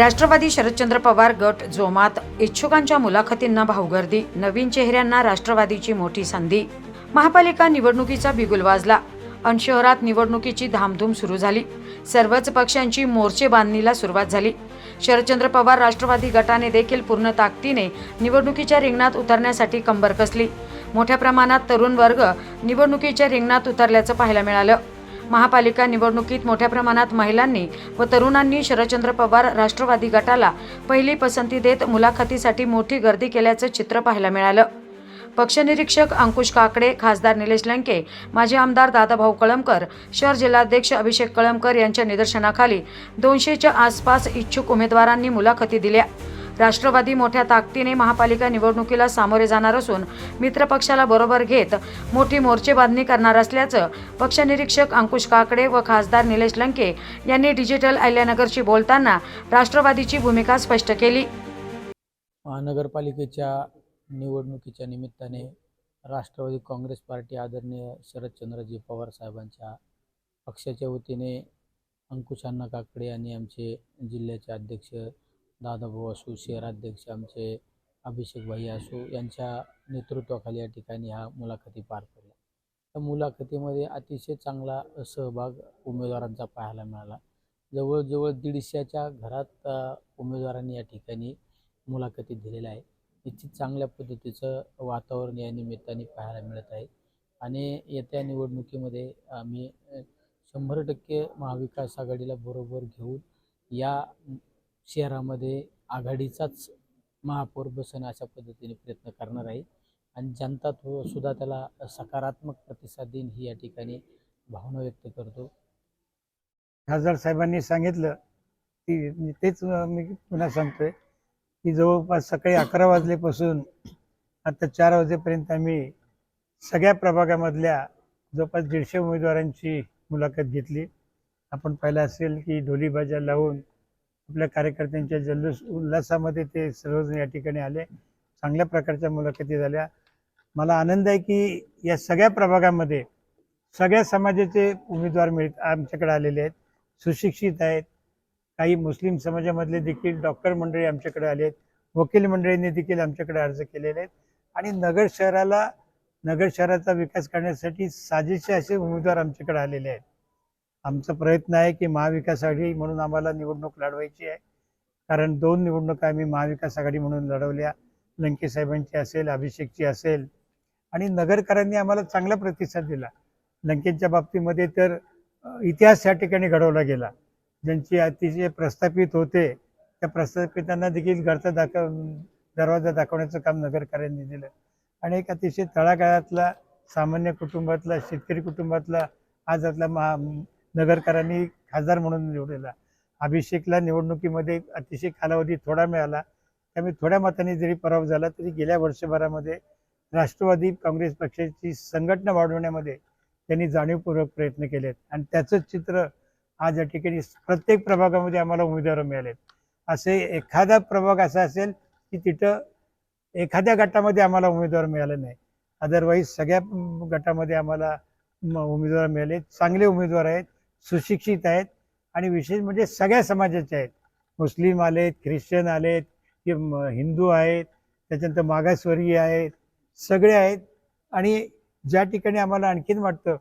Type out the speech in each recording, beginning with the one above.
राष्ट्रवादी शरदचंद्र पवार गट जोमात इच्छुकांच्या मुलाखतींना भावगर्दी नवीन चेहऱ्यांना राष्ट्रवादीची मोठी संधी. महापालिका निवडणुकीचा बिगुल वाजला. अन शहरात निवडणुकीची धामधूम सुरू झाली. सर्वच पक्षांची मोर्चे बांधणीला सुरुवात झाली. शरदचंद्र पवार राष्ट्रवादी गटाने देखील पूर्ण ताकदीने निवडणुकीच्या रिंगणात उतरण्यासाठी कंबर कसली. मोठ्या प्रमाणात तरुण वर्ग निवडणुकीच्या रिंगणात उतरल्याचं पाहायला मिळालं. महापालिका निवडणुकीत मोठ्या प्रमाणात महिलांनी व तरुणांनी शरदचंद्र पवार राष्ट्रवादी गटाला पहिली पसंती देत मुलाखतीसाठी मोठी गर्दी केल्याचं चित्र पाहायला मिळालं. पक्षनिरीक्षक अंकुश काकडे खासदार निलेश लंके माजी आमदार दादाभाऊ कळमकर शहर जिल्हाध्यक्ष अभिषेक कळमकर यांच्या निदर्शनाखाली दोनशेच्या आसपास इच्छुक उमेदवारांनी मुलाखती दिल्या. राष्ट्रवादी मोठ्या ताकदीने महापालिका निवडणुकीला सामोरे जाणार असून मित्रपक्षाला बरोबर घेत मोठी मोर्चे बांधणी करणार असल्याचं पक्षनिरीक्षक अंकुश काकडे व खासदार निलेश लंके यांनी डिजिटल अहिल्यानगरशी बोलताना राष्ट्रवादीची भूमिका स्पष्ट केली. महानगरपालिकेच्या निवडणुकीच्या निमित्ताने राष्ट्रवादी काँग्रेस पार्टी आदरणीय शरदचंद्रजी पवार साहेबांच्या पक्षाच्या वतीने अंकुश काकडे आणि आमचे जिल्ह्याचे अध्यक्ष दादाभाऊ असू शहराध्यक्ष आमचे अभिषेक भाई असू यांच्या नेतृत्वाखाली या ठिकाणी ह्या मुलाखती पार पडल्या. त्या मुलाखतीमध्ये अतिशय चांगला सहभाग उमेदवारांचा पाहायला मिळाला. जवळजवळ दीडशेच्या घरात उमेदवारांनी या ठिकाणी मुलाखती दिलेल्या आहे निश्चित चांगल्या पद्धतीचं वातावरण या निमित्ताने पाहायला मिळत आहे. आणि येत्या निवडणुकीमध्ये आम्ही शंभर टक्के महाविकास आघाडीला बरोबर घेऊन या शहरामध्ये आघाडीचाच महापौर बसणं अशा पद्धतीने प्रयत्न करणार आहे. आणि जनता तो सुद्धा त्याला सकारात्मक प्रतिसाद देईन ही या ठिकाणी भावना व्यक्त करतो. खासदार साहेबांनी सांगितलं की तेच मी पुन्हा सांगतोय की जवळपास सकाळी अकरा वाजल्यापासून आता चार वाजेपर्यंत आम्ही सगळ्या प्रभागामधल्या जवळपास दीडशे उमेदवारांची मुलाखत घेतली. आपण पाहिलं असेल की ढोलीबाजा लावून आपल्या कार्यकर्त्यांच्या जल्लोष उल्हासामध्ये ते सर्वजण या ठिकाणी आले. चांगल्या प्रकारच्या मुलाखती झाल्या. मला आनंद आहे की या सगळ्या प्रभागामध्ये सगळ्या समाजाचे उमेदवार मिळत आमच्याकडे आलेले आहेत. सुशिक्षित आहेत. काही मुस्लिम समाजामधले देखील डॉक्टर मंडळी आमच्याकडे आले आहेत. वकील मंडळींनी देखील आमच्याकडे अर्ज केलेले आहेत. आणि नगर शहराला नगर शहराचा विकास करण्यासाठी साजेसे असे उमेदवार आमच्याकडे आलेले आहेत. आमचा प्रयत्न आहे की महाविकास आघाडी म्हणून आम्हाला निवडणूक लढवायची आहे. कारण दोन निवडणुका आम्ही महाविकास आघाडी म्हणून लढवल्या. लंकेसाहेबांची असेल अभिषेकची असेल. आणि नगरकरांनी आम्हाला चांगला प्रतिसाद दिला. लंकेच्या बाबतीमध्ये तर इतिहास या ठिकाणी घडवला गेला. ज्यांची अतिशय प्रस्थापित होते त्या प्रस्थापितांना देखील घरचा दाखव दरवाजा दाखवण्याचं काम नगरकरांनी दिलं. आणि एक अतिशय तळागाळातला सामान्य कुटुंबातला शेतकरी कुटुंबातला आज आपला महा नगरकरांनी खासदार म्हणून निवडलेला. अभिषेकला निवडणुकीमध्ये अतिशय कालावधी थोडा मिळाला. त्यामुळे थोड्या मताने जरी पराभव झाला तरी गेल्या वर्षभरामध्ये राष्ट्रवादी काँग्रेस पक्षाची संघटना वाढवण्यामध्ये त्यांनी जाणीवपूर्वक प्रयत्न केलेत. आणि त्याचंच चित्र आज या ठिकाणी प्रत्येक प्रभागामध्ये आम्हाला उमेदवार मिळालेत. असे एखादा प्रभाग असा असेल की तिथं एखाद्या गटामध्ये आम्हाला उमेदवार मिळाले नाही. अदरवाईज सगळ्या गटामध्ये आम्हाला उमेदवार मिळाले चांगले उमेदवार आहेत. सुशिक्षित आहेत आणि विशेष म्हणजे सगळ्या समाजाचे आहेत. मुस्लिम आलेत ख्रिश्चन आलेत कि हिंदू आहेत त्याच्यानंतर मागासवर्गीय आहेत सगळे आहेत. आणि ज्या ठिकाणी आम्हाला आणखीन वाटतं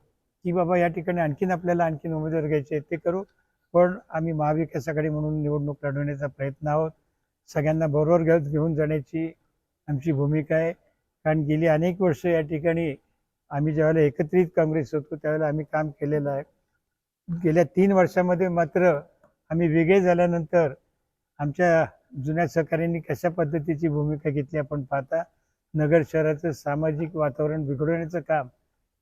की बाबा या ठिकाणी आणखीन आपल्याला आणखीन उमेदवार घ्यायचे आहेत ते करू. पण आम्ही महाविकास आघाडी म्हणून निवडणूक लढवण्याचा प्रयत्न आहोत. सगळ्यांना बरोबर घेऊन घेऊन जाण्याची आमची भूमिका आहे. कारण गेली अनेक वर्ष या ठिकाणी आम्ही ज्यावेळेला एकत्रित काँग्रेस होतो त्यावेळेला आम्ही काम केलेलं आहे. गेल्या तीन वर्षामध्ये मात्र आम्ही वेगळे झाल्यानंतर आमच्या जुन्या सहकाऱ्यांनी कशा पद्धतीची भूमिका घेतली आपण पाहता नगर शहराचं सामाजिक वातावरण बिघडवण्याचं काम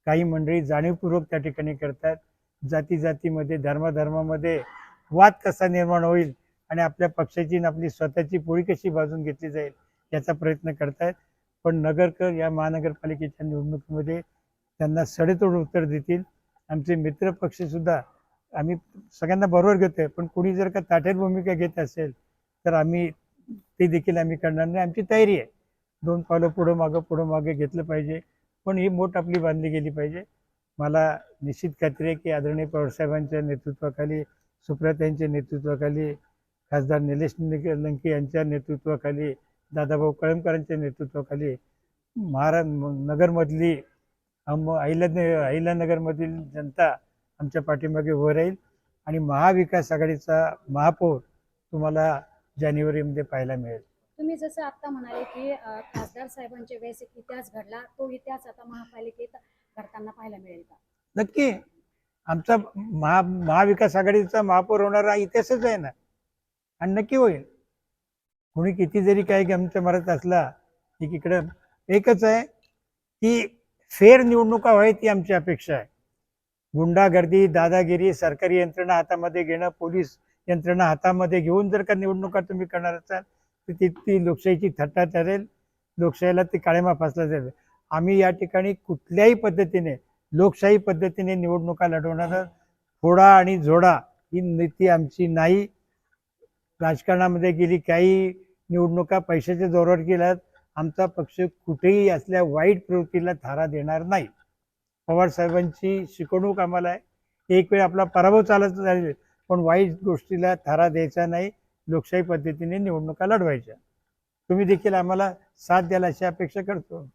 काही मंडळी जाणीवपूर्वक त्या ठिकाणी करतात. जाती जातीमध्ये धर्माधर्मामध्ये वाद कसा निर्माण होईल आणि आपल्या पक्षाची आणि आपली स्वतःची पोळी कशी बाजून घेतली जाईल याचा प्रयत्न करतायत पण नगरकर या महानगरपालिकेच्या निवडणुकीमध्ये त्यांना सडेतोड उत्तर देतील. आमचे मित्र पक्षसुद्धा आम्ही सगळ्यांना बरोबर घेतोय पण कोणी जर का ताटेर भूमिका घेत असेल तर आम्ही ते देखील आम्ही करणार नाही. आमची तयारी आहे. दोन पावलं पुढं मागं पुढं मागे घेतलं पाहिजे. पण ही मोठ आपली बांधली गेली पाहिजे. मला निश्चित खात्री आहे की आदरणीय पवारसाहेबांच्या नेतृत्वाखाली सुप्रियाताईंच्या नेतृत्वाखाली खासदार निलेश लंके यांच्या नेतृत्वाखाली दादाभाऊ कळमकरांच्या नेतृत्वाखाली महारा नगरमधली अम अहिल्या अहिल्यानगरमधील जनता आमच्या पाठीमागे उभं राहील. आणि महाविकास आघाडीचा महापौर तुम्हाला जानेवारीमध्ये पाहायला मिळेल. तुम्ही जसं आता म्हणाले की खासदार साहेबांच्या वेळेस एक इतिहास घडला तो इतिहास आता महापालिकेत घडताना पाहायला मिळेल का? नक्की. आमचा महा महाविकास आघाडीचा महापौर होणारा इतिहासच आहे ना. आणि नक्की होईल. कोणी किती जरी काही आमच्या मरात असला एकीकडं एकच आहे की फेर निवडणुका व्हावी ती आमची अपेक्षा आहे. गुंडागर्दी दादागिरी सरकारी यंत्रणा हातामध्ये घेणं पोलीस यंत्रणा हातामध्ये घेऊन जर का निवडणुका तुम्ही करणार असाल तर ती ती लोकशाहीची थट्टा ठरेल. लोकशाहीला ती काळेमा फासला जाईल. आम्ही या ठिकाणी कुठल्याही पद्धतीने लोकशाही पद्धतीने निवडणुका लढवणार फोडा आणि जोडा ही नीती आमची नाही. राजकारणामध्ये गेली काही निवडणुका पैशाच्या जोरावर गेल्यात आमचा पक्ष कुठेही असल्या वाईट प्रवृत्तीला थारा देणार नाही. पवार साहेबांची शिकवणूक आम्हाला आहे एक वेळ आपला पराभव चालत झाले पण वाईट गोष्टीला थारा द्यायचा नाही. लोकशाही पद्धतीने निवडणुका लढवायच्या. तुम्ही देखील आम्हाला साथ द्याल अशी अपेक्षा करतो.